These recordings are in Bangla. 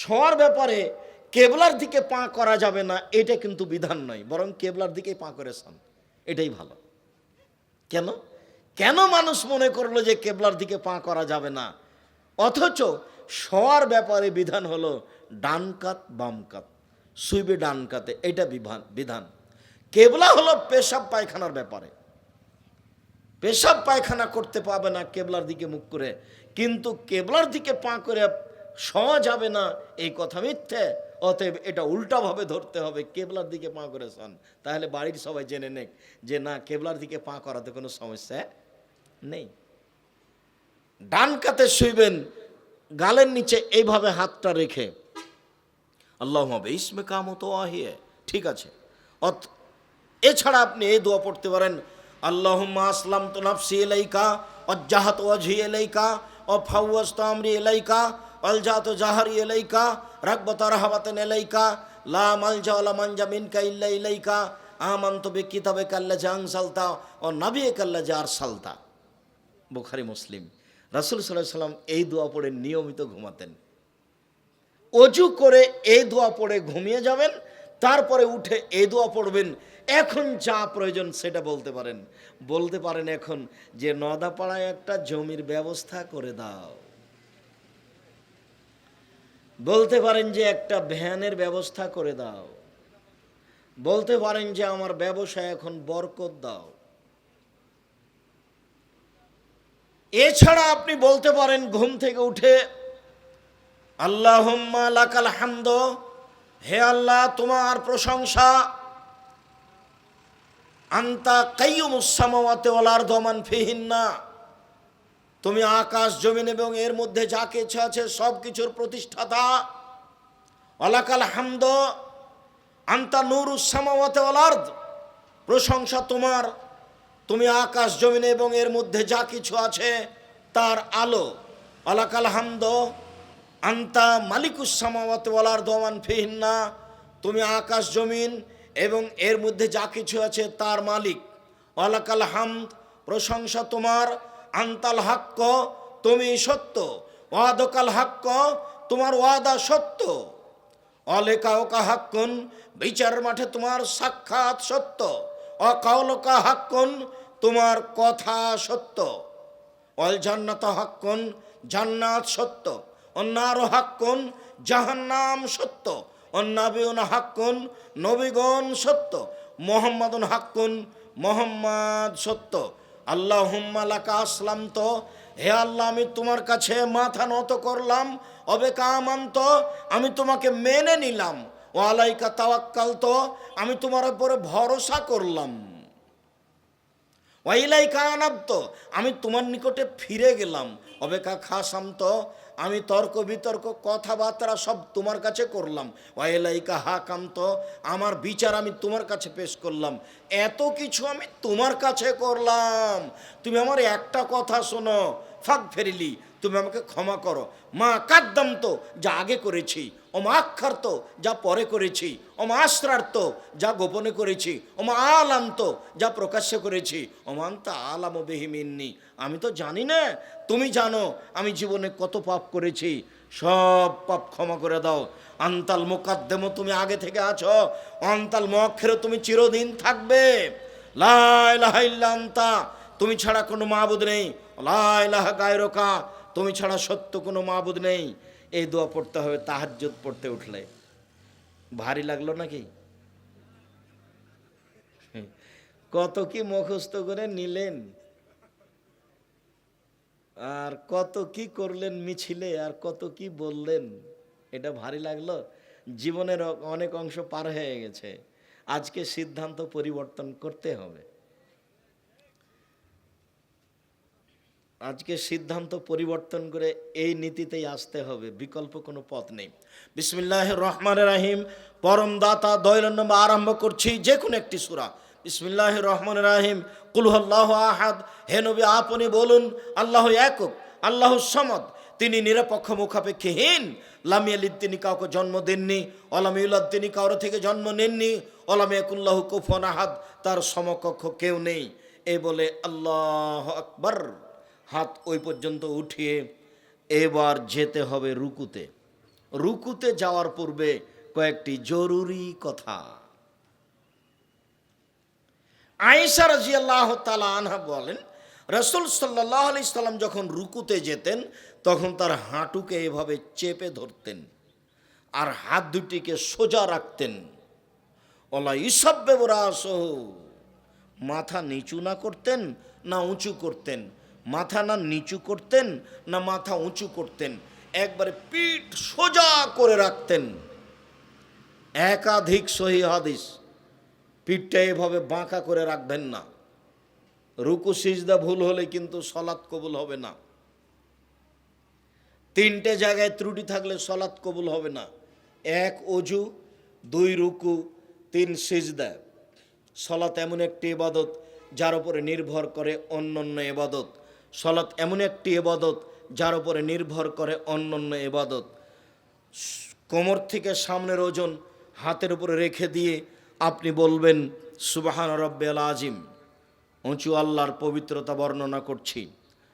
শোয়ার ব্যাপারে কেবলার দিকে পা করা যাবে না, এটা কিন্তু বিধান নয়, বরং কেবলার দিকেই পা করে শোন, এটাই ভালো। কেন? কেন মানুষ মনে করল যে কেবলার দিকে পা করা যাবে না? অথচ শোয়ার ব্যাপারে বিধান হলো ডান কাত, বাম কাত, শুইবে ডান কাতে, এটা বিধান বিধান। কেবলা হলো পেশাব পায়খানার ব্যাপারে। পেশাব পায়খানা করতে পাবে না কেবলার দিকে মুখ করে, কিন্তু কেবলার দিকে পা করে শোয়া যাবে না। এই কথা মিথ্যে। অতএব এটা উল্টাভাবে ধরতে হবে। কেবলার দিকে পা করে শোন। তাহলে বাড়ির সবাই জেনে নেক যে না, কেবলার দিকে পা করাতে কোনো সমস্যা নেই। ডান কাতে শুইবেন, গালের নিচে এইভাবে হাতটা রেখে। আল্লাহ হবে ইসমে কামতো আহিয়ে ঠিক আছে। অত এছাড়া আপনি এই দোয়া পড়তে পারেন, আল্লাহুম্মা আসলাম তো নাফসি এলাইকা অজ্জাহাত ওয়াজহি এলাইকা ও ফাউয়াস্ত আমরি এলাইকা অলজাত জাহারি এলাইকা রাকবত রাহাবাতেন এলাইকা। লা মালজা ওয়ালা মানজা মিনকা ইল্লা ইলাইকা। আমান্ত বে কিতাবে কাল্লা জাং সালতা ও নাবিয়ে কাল্লা জার সালতা বুখারি, মুসলিম। রাসুল সাল্লাহ সাল্লাম এই দোয়া পড়ে নিয়মিত ঘুমাতেন। অজু করে এই দোয়া পড়ে ঘুমিয়ে যাবেন, তারপরে উঠে এই দোয়া পড়বেন। এখন যা প্রয়োজন সেটা বলতে পারেন। বলতে পারেন এখন যে নদাপাড়ায় একটা জমির ব্যবস্থা করে দাও। বলতে পারেন যে একটা ভ্যানের ব্যবস্থা করে দাও। বলতে পারেন যে আমার ব্যবসায় এখন বরকত দাও। এছাড়া আপনি বলতে পারেন ঘুম থেকে উঠে, আল্লাহুম্মা লাকাল হামদ, হে আল্লাহ তোমার প্রশংসা, আন্তা কাইয়ুমুসামাওয়াতে ওয়ালার দমান ফিহিন্না। তুমি আকাশ, জমিন এবং এর মধ্যে যা কিছু আছে সব কিছুর প্রতিষ্ঠাতা। অলাকাল হামদ, আন্তা নুরুসামাওয়াতে ওয়ালার্দ প্রশংসা তোমার। তুমি আকাশ, জমিন এবং এর মধ্যে যা কিছু আছে, তার আলো। অলাকাল হামদ, আন্তা মালিক মালিকুসামাওয়াতে ওয়ালার দমান ফিহিন্না। তুমি আকাশ, জমিন এবং এর মধ্যে যা কিছু আছে, তার মালিক। অলাকাল হামদ, প্রশংসা তোমার। আন্তাল হাক্ক, তুমি সত্য। ওয়াদকাল হাক্ক, তোমার ওয়াদা সত্য। অলেকা ওকা হাক্কুন, বিচার মাঠে তোমার সাক্ষাৎ সত্য। অকাউলকা হাক্কুন, তোমার কথা সত্য। অল জান্নাত হাক্কুন, জান্নাত সত্য। অন্যার হাক্কুন, জাহান্নাম সত্য। অন্নাবিউন হাক্কুন, নবীগণ সত্য। মোহাম্মদুন হাক্কুন, মোহাম্মদ সত্য। আল্লাহ হুম্মালাকা আসলাম তো হে আল্লাহ, আমি তোমার কাছে মাথা নত করলাম অবে অবেকামান্ত আমি তোমাকে মেনে নিলাম। ও আলাইকা তাওয়াক্কাল তো আমি তোমার উপরে ভরসা করলাম। ওয়াইলাই তো আমি তোমার নিকটে ফিরে গেলাম, অবেকা খাসাম তো আমি তর্ক বিতর্ক, কথাবার্তা সব তোমার কাছে করলাম। ওয়াইলাইকা হাকাম তো, আমার বিচার আমি তোমার কাছে পেশ করলাম। এত কিছু আমি তোমার কাছে করলাম। তুমি আমার একটা কথা শোনো ফাঁক ফেরিলি তুমি আমাকে ক্ষমা করো। মা কাদ্দাম তো, যা আগে করেছি ও মা আক্ষার তো, যা পরে করেছি ও মা আশ্রার্ত যা গোপনে করেছি ও মা আলান্ত যা প্রকাশ্য করেছি ও মান্তা আলাম বেহিমিননি আমি তো জানি না, তুমি জানো, আমি জীবনে কত পাপ করেছি, সব পাপ ক্ষমা করে দাও। আন্তাল মোকাদ্দেমও তুমি আগে থেকে আছো অন্তাল মক্ষেরও তুমি চিরদিন থাকবে। লাইলাহাইল্লান্তা তুমি ছাড়া কোনো মাবুদ নেই। লাইলাহ গায়রকা তুমি ছাড়া সত্য কোনো মাবুদ নেই। এই দোয়া পড়তে হবে, তাহাজ্জুদ পড়তে উঠলে। ভারী লাগল নাকি? কত কি মুখস্থ করে নিলেন। আর কত কি করলেন মিছিলে, আর কত কি বললেন। এটা ভারী লাগল। জীবনের অনেক অংশ পার হয়ে গেছে। আজকে সিদ্ধান্ত পরিবর্তন করতে হবে। আজকে সিদ্ধান্ত পরিবর্তন করে এই নীতিতেই আসতে হবে, বিকল্প কোনো পথ নেই। বিসমিল্লাহ রহমান রাহিম, পরম দাতা দয়লন আরম্ভ করছি যে কোনো একটি সুরা। বিসমিল্লাহ রহমান রাহিম কুলহল্লাহ আহাদ, হে নবী আপনি বলুন, আল্লাহ একক, আল্লাহ সমদ, তিনি নিরপেক্ষ, মুখাপেক্ষীহীন। লামিয়ালিদ তিনি কাউকে জন্ম দেননি। অলামিউল্লাদ তিনি কারও থেকে জন্ম নেননি। অলামিয়াকুল্লাহ কুফন আহাদ, তার সমকক্ষ কেউ নেই। এ বলে আল্লাহ আকবর। হাত ওই পর্যন্ত উঠিয়ে এবার যেতে হবে রুকুতে। রুকুতে যাওয়ার পূর্বে কয়েকটি জরুরি কথা। আয়েশা রাজিয়াল্লাহ তালা আনহা বলেন, রসুল সাল্লাহ আলি সাল্লাম যখন রুকুতে যেতেন, তখন তার হাঁটুকে এভাবে চেপে ধরতেন আর হাত দুটিকে সোজা রাখতেন। ওলা ইসব্বে সহ মাথা নিচু না করতেন, না উঁচু করতেন। মাথা না নিচু করতেন, না মাথা উঁচু করতেন, একবারে পিঠ সোজা করে রাখতেন। একাধিক সহি হাদিস পিঠটা এভাবে বাঁকা করে রাখবেন না। রুকু, সিজদা ভুল হলে কিন্তু সলাৎ কবুল হবে না। তিনটে জায়গায় ত্রুটি থাকলে সলাৎ কবুল হবে না। এক অজু, দুই রুকু, তিন সিজদা। সলাৎ এমন একটি ইবাদত যার উপরে নির্ভর করে অন্য অন্য এবাদত সলাৎ এমন একটি এবাদত যার উপরে নির্ভর করে অন্যান্য এবাদত কোমর থেকে সামনের ওজন হাতের উপরে রেখে দিয়ে আপনি বলবেন, সুবাহান রব্বেল আজিম। উঁচু আল্লাহর পবিত্রতা বর্ণনা করছি।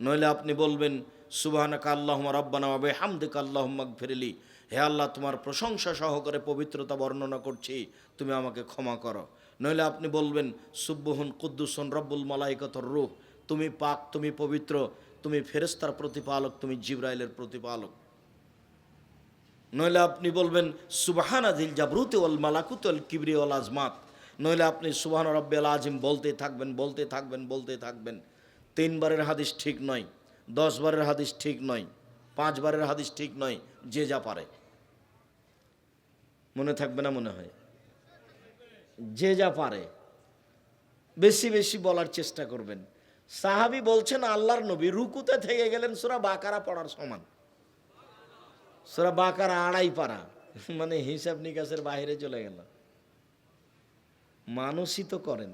নইলে আপনি বলবেন, সুবাহানাকা আল্লাহ রব্বানা বাবে হামদিক আল্লাহ ফিরলি হে আল্লাহ, তোমার প্রশংসা সহকারে পবিত্রতা বর্ণনা করছি, তুমি আমাকে ক্ষমা করো। নইলে আপনি বলবেন সুব্বহুন কুদ্দুসন রব্বুল মালাইকতর রূহ। তুমি পাক, তুমি পবিত্র, তুমি ফেরেস্তার প্রতিপালক, তুমি জিব্রাইলের প্রতিপালক। নইলে আপনি বলবেন, সুবাহানা দিল জাবরুতে ওল মালাকুত ওল কিবরি ওল আজমাত। নইলে আপনি সুবাহান রব্বেল আজিম বলতে থাকবেন বলতে থাকবেন বলতে থাকবেন। তিনবারের হাদিস ঠিক নয় দশ বারের হাদিস ঠিক নয়, পাঁচবারের হাদিস ঠিক নয়, যে যা পারে। মনে থাকবে না মনে হয়? যে যা পারে, বেশি বেশি বলার চেষ্টা করবেন। সাহাবি বলছেন আল্লাহর নবী রুকুতে থেকে গেলেন সুরা বাকারা পড়ার সমান। সুরা বাকারা আড়াই পারা। মানে হিসাব নিকাশের বাইরে চলে গেল। মানুষই তো করেন।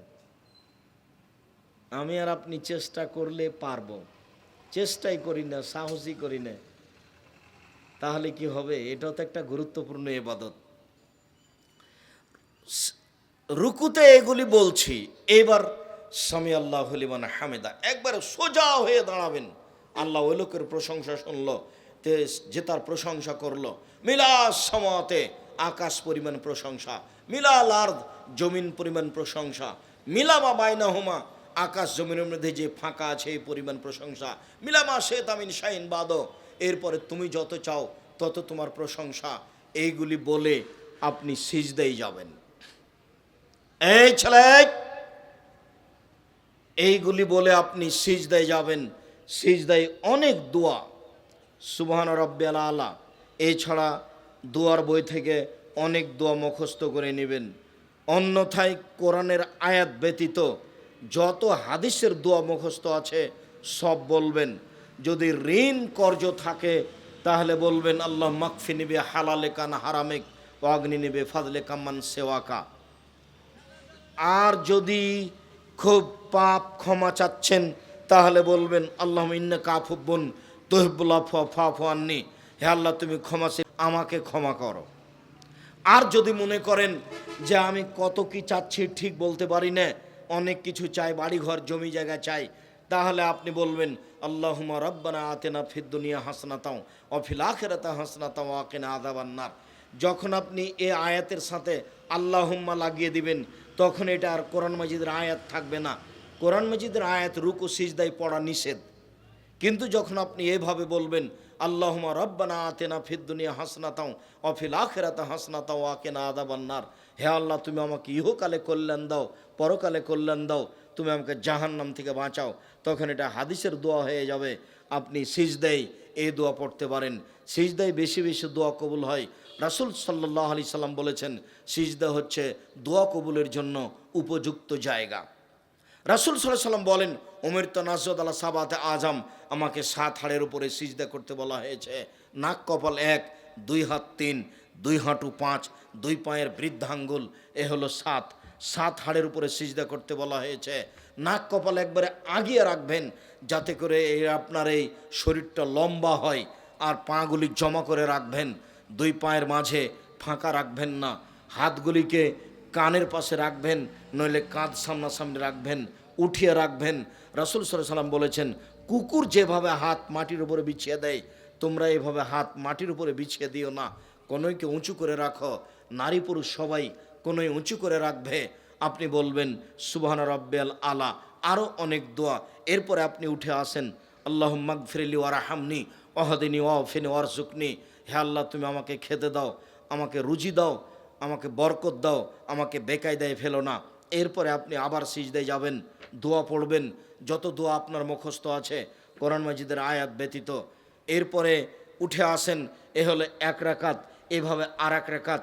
আমি আর আপনি চেষ্টা করলে পারব। চেষ্টাই করি না, সাহসই করি না। তাহলে কি হবে? এটাও তো একটা গুরুত্বপূর্ণ এবাদত। রুকুতে এগুলি বলছি। এবার স্বামী আল্লাহ হলিমান হামেদা, একবারে সোজা হয়ে দাঁড়াবেন। আল্লাহ ওই লোকের প্রশংসা শুনলো, তে যে তার প্রশংসা করল। মিলা সমাতে আকাশ পরিমাণ প্রশংসা, মিলাল আর্দ জমিন পরিমাণ প্রশংসা, মিলামা বাইনা হুমা আকাশ জমিনের মধ্যে যে ফাঁকা আছে এই পরিমাণ প্রশংসা, মিলামা সে তামিন শাইন বাদ। এরপরে তুমি যত চাও, তত তোমার প্রশংসা, এইগুলি বলে আপনি সিজদেই যাবেন। এই ছেলে এইগুলি বলে আপনি সিজদায় যাবেন। সিজদায় অনেক দোয়া। সুবহান রব্বাল আলা। এছাড়া দোয়ার বই থেকে অনেক দোয়া মুখস্থ করে নেবেন। অন্যথায় কোরআনের আয়াত ব্যতীত যত হাদিসের দোয়া মুখস্থ আছে, সব বলবেন। যদি ঋণ কর্য থাকে, তাহলে বলবেন, আল্লাহ মাকফি নিবে, হালালে কান হারামেক অগ্নি নিবে, ফাজলে কামান সেওয়াকা। আর যদি খুব পাপ ক্ষমা চাচ্ছেন, তাহলে বলবেন আল্লাহ ইন্না কাফুব্বন তহিবুল্লাহ ফাফু আননি। হে আল্লাহ, তুমি ক্ষমা আমাকে ক্ষমা করো। আর যদি মনে করেন যে আমি কত কি চাচ্ছি ঠিক বলতে পারি না, অনেক কিছু চাই, বাড়িঘর, জমি জায়গা চাই, তাহলে আপনি বলবেন আল্লাহুমা রব্বানা আতেনা ফিদ দুনিয়া হাসনাতাও অফিল আখেরাতা হাসনাতাও আকেনা আদাবান্নার যখন আপনি এ আয়াতের সাথে আল্লাহুম্মা লাগিয়ে দিবেন তখন এটা আর কোরআন মাজিদের আয়াত থাকবে না। কোরআন মাজিদের আয়াত রুকু সিজদাই পড়া নিষেধ। কিন্তু যখন আপনি এভাবে বলবেন আল্লাহুমা রব্বানা আতেনা ফিদ দুনিয়া হাসনাতাও অফিল আখেরাতা হাসনাতাও আকেনা আদাবান্নার হে আল্লাহ, তুমি আমাকে ইহকালে কল্যাণ দাও, পরকালে কল্যাণ দাও, তুমি আমাকে জাহান্নাম থেকে বাঁচাও। তখন এটা হাদিসের দোয়া হয়ে যাবে। আপনি সিজদাই এই দোয়া পড়তে পারেন। সিজদাই বেশি বেশি দোয়া কবুল হয়। রাসুল সাল্লাহ আলি সাল্লাম বলেছেন, সিজদা হচ্ছে দোয়া কবুলের জন্য উপযুক্ত জায়গা। রাসুল সাল্লাহ সাল্লাম বলেন ওমর তো নাজদ আল্লাহ সাবাতে আজম আমাকে সাত হাড়ের উপরে সিজদা করতে বলা হয়েছে। নাক কপাল এক, দুই হাত তিন, দুই হাঁটু পাঁচ, দুই পায়ের বৃদ্ধাঙ্গুল, এ হলো সাত। সাত হাড়ের উপরে সিজদা করতে বলা হয়েছে। নাক কপাল একবারে আগিয়ে রাখবেন যাতে করে এই আপনার এই শরীরটা লম্বা হয় আর পাগুলি জমা করে রাখবেন। দুই পায়ের মাঝে ফাঁকা রাখবেন না। হাতগুলিকে কানের পাশে রাখবেন, নইলে কাঁধ সামনাসামনি রাখবেন, উঠিয়ে রাখবেন। রাসুল সাল্লাম বলেছেন, কুকুর যেভাবে হাত মাটির উপরে বিছিয়ে দেয়, তোমরা এভাবে হাত মাটির উপরে বিছিয়ে দিও না। কোনোইকে উঁচু করে রাখো। নারী পুরুষ সবাই কোনোই উঁচু করে রাখবে। আপনি বলবেন, সুবহান রব্বেল আলা। আরও অনেক দোয়া। এরপরে আপনি উঠে আসেন আল্লাহ মাগফিরলি ওয়ারাহামনি অহদিনী ওয়াফিনি ওয়ারজুকনি হে আল্লাহ, তুমি আমাকে খেতে দাও, আমাকে রুজি দাও, আমাকে বরকত দাও, আমাকে বেকায়দায় ফেলো না। এরপরে আপনি আবার সিজদায় যাবেন, দোয়া পড়বেন। যত দোয়া আপনার মুখস্থ আছে, কোরআন মাজিদের আয়াত ব্যতীত। এরপরে উঠে আসেন, এ হলে এক রাকাত, এভাবে আর এক রাকাত।